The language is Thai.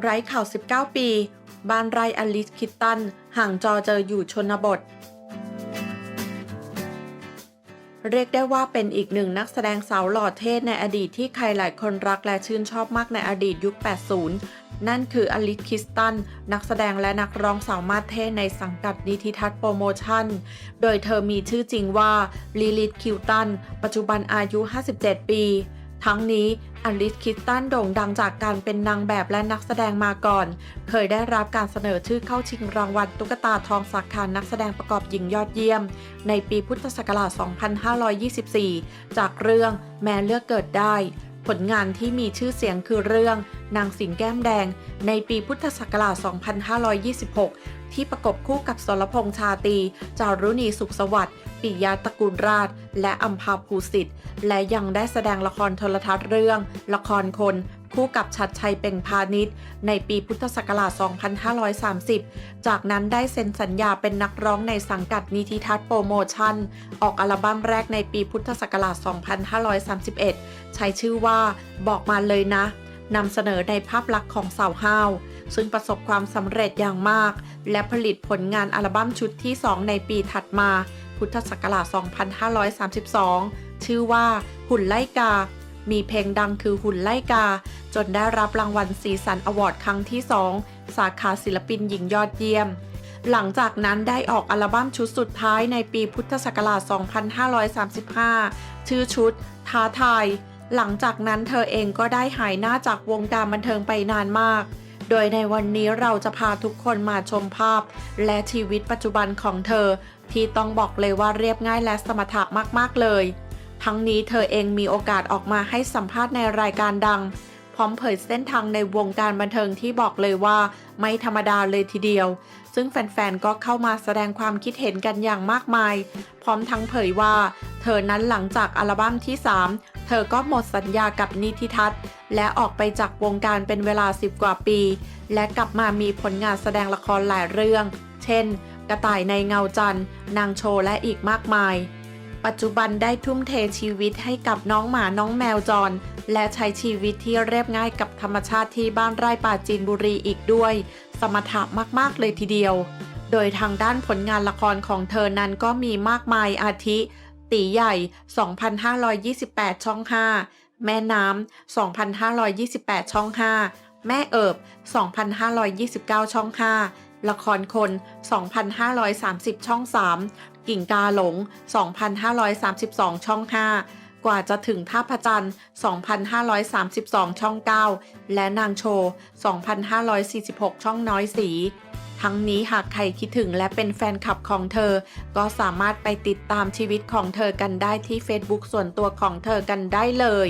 ไร้ข่าว 19 ปี บ้านไร่อลิสคิตตัน ห่างจอเจออยู่ชนบท เรียกได้ว่าเป็นอีกหนึ่งนักแสดงสาวหล่อเท่ในอดีตที่ใครหลายคนรักและชื่นชอบมากในอดีตยุค 80 นั่นคืออลิสคิสตัน นักแสดงและนักร้องสาวมาเท่ในสังกัดนิติทัศน์โปรโมชั่น โดยเธอมีชื่อจริงว่าลิลิตคิวตัน ปัจจุบันอายุ 57 ปี ทั้งนี้ อลิสคิสตันโด่งดังจากการเป็นนางแบบและนักแสดงมาก่อน เคยได้รับการเสนอชื่อเข้าชิงรางวัลตุ๊กตาทองสาขานักแสดงประกอบหญิงยอดเยี่ยม ในปีพุทธศักราช 2524 จากเรื่องแม้เลือกเกิดได้ ผลงานที่มีชื่อเสียงคือเรื่อง นางสิงแก้มแดง ในปีพุทธศักราช 2526 ที่ประกบคู่กับสรพงษ์ชาตี จารุณีสุขสวัสดิ์ ปิยาตระกูลราช และอัมพาภูสิทธิ์ และยังได้แสดงละครโทรทัศน์เรื่อง ละครคนคู่กับชัดชัยเป่งพาณิชย์ ในปีพุทธศักราช 2530 จากนั้นได้เซ็นสัญญาเป็นนักร้องในสังกัดนิติทัศน์โปรโมชั่น ออกอัลบั้มแรกในปีพุทธศักราช 2531 ใช้ชื่อว่า บอกมาเลยนะ นำเสนอในภาพลักษณ์ของสาวห้าว ซึ่งประสบความสำเร็จอย่างมาก และผลิตผลงานอัลบั้มชุดที่ 2 ในปีถัดมา พุทธศักราช 2532 ชื่อว่าหุ่นไล่กา มีเพลงดังคือหุ่นไล่กา จนได้รับรางวัลสีสันอวอร์ดครั้งที่ 2 สาขาศิลปินหญิงยอดเยี่ยม หลังจากนั้นได้ออกอัลบั้มชุดสุดท้ายในปีพุทธศักราช 2535 ชื่อชุดท้าทาย หลังจากนั้นเธอเองก็ได้หายหน้าจากวงการบันเทิงไปนานมาก โดยในวันนี้เราจะพาทุกคนมาชมภาพ และชีวิตปัจจุบันของเธอ ที่ต้องบอกเลยว่าเรียบง่ายและสมถะมากๆเลย ทั้งนี้เธอเองมีโอกาสออกมาให้สัมภาษณ์ในรายการดัง พร้อมเผยเส้นทางในวงการบันเทิงที่บอกเลยว่า ไม่ธรรมดาเลยทีเดียว ซึ่งแฟนๆก็เข้ามาแสดงความคิดเห็นกันอย่างมากมาย พร้อมทั้งเผยว่าเธอนั้นหลังจากอัลบั้มที่ 3 เธอก็หมดสัญญากับนิติทัศน์ และออกไปจากวงการเป็นเวลา 10 กว่าปี และกลับมามีผลงานแสดงละครหลายเรื่อง เช่น กระต่ายในเงาจันทร์นางโชว์และอีกมากมาย ปัจจุบันได้ทุ่มเทชีวิตให้กับน้องหมาน้องแมวจร และใช้ชีวิตที่เรียบง่ายกับธรรมชาติที่บ้านไร่ป่าจีนบุรีอีกด้วย สมถะมากๆเลยทีเดียว โดยทางด้านผลงานละครของเธอนั้นก็มีมากมายอาทิ ตีใหญ่ 2,528 ช่อง 5 แม่น้ำ 2,528 ช่อง 5 แม่เอิบ 2,529 ช่อง 5 ละครคน 2,530 ช่อง 3 กิ่งกาหลง 2,532 ช่อง 5 กว่าจะถึงท่าพระจันทร์ 2,532 ช่อง 9 และนางโชว์ 2,546 ช่องน้อยสี ทั้งนี้หากใครคิดถึงและเป็นแฟนคลับของเธอ ก็สามารถไปติดตามชีวิตของเธอกันได้ที่ Facebook ส่วนตัวของเธอกันได้เลย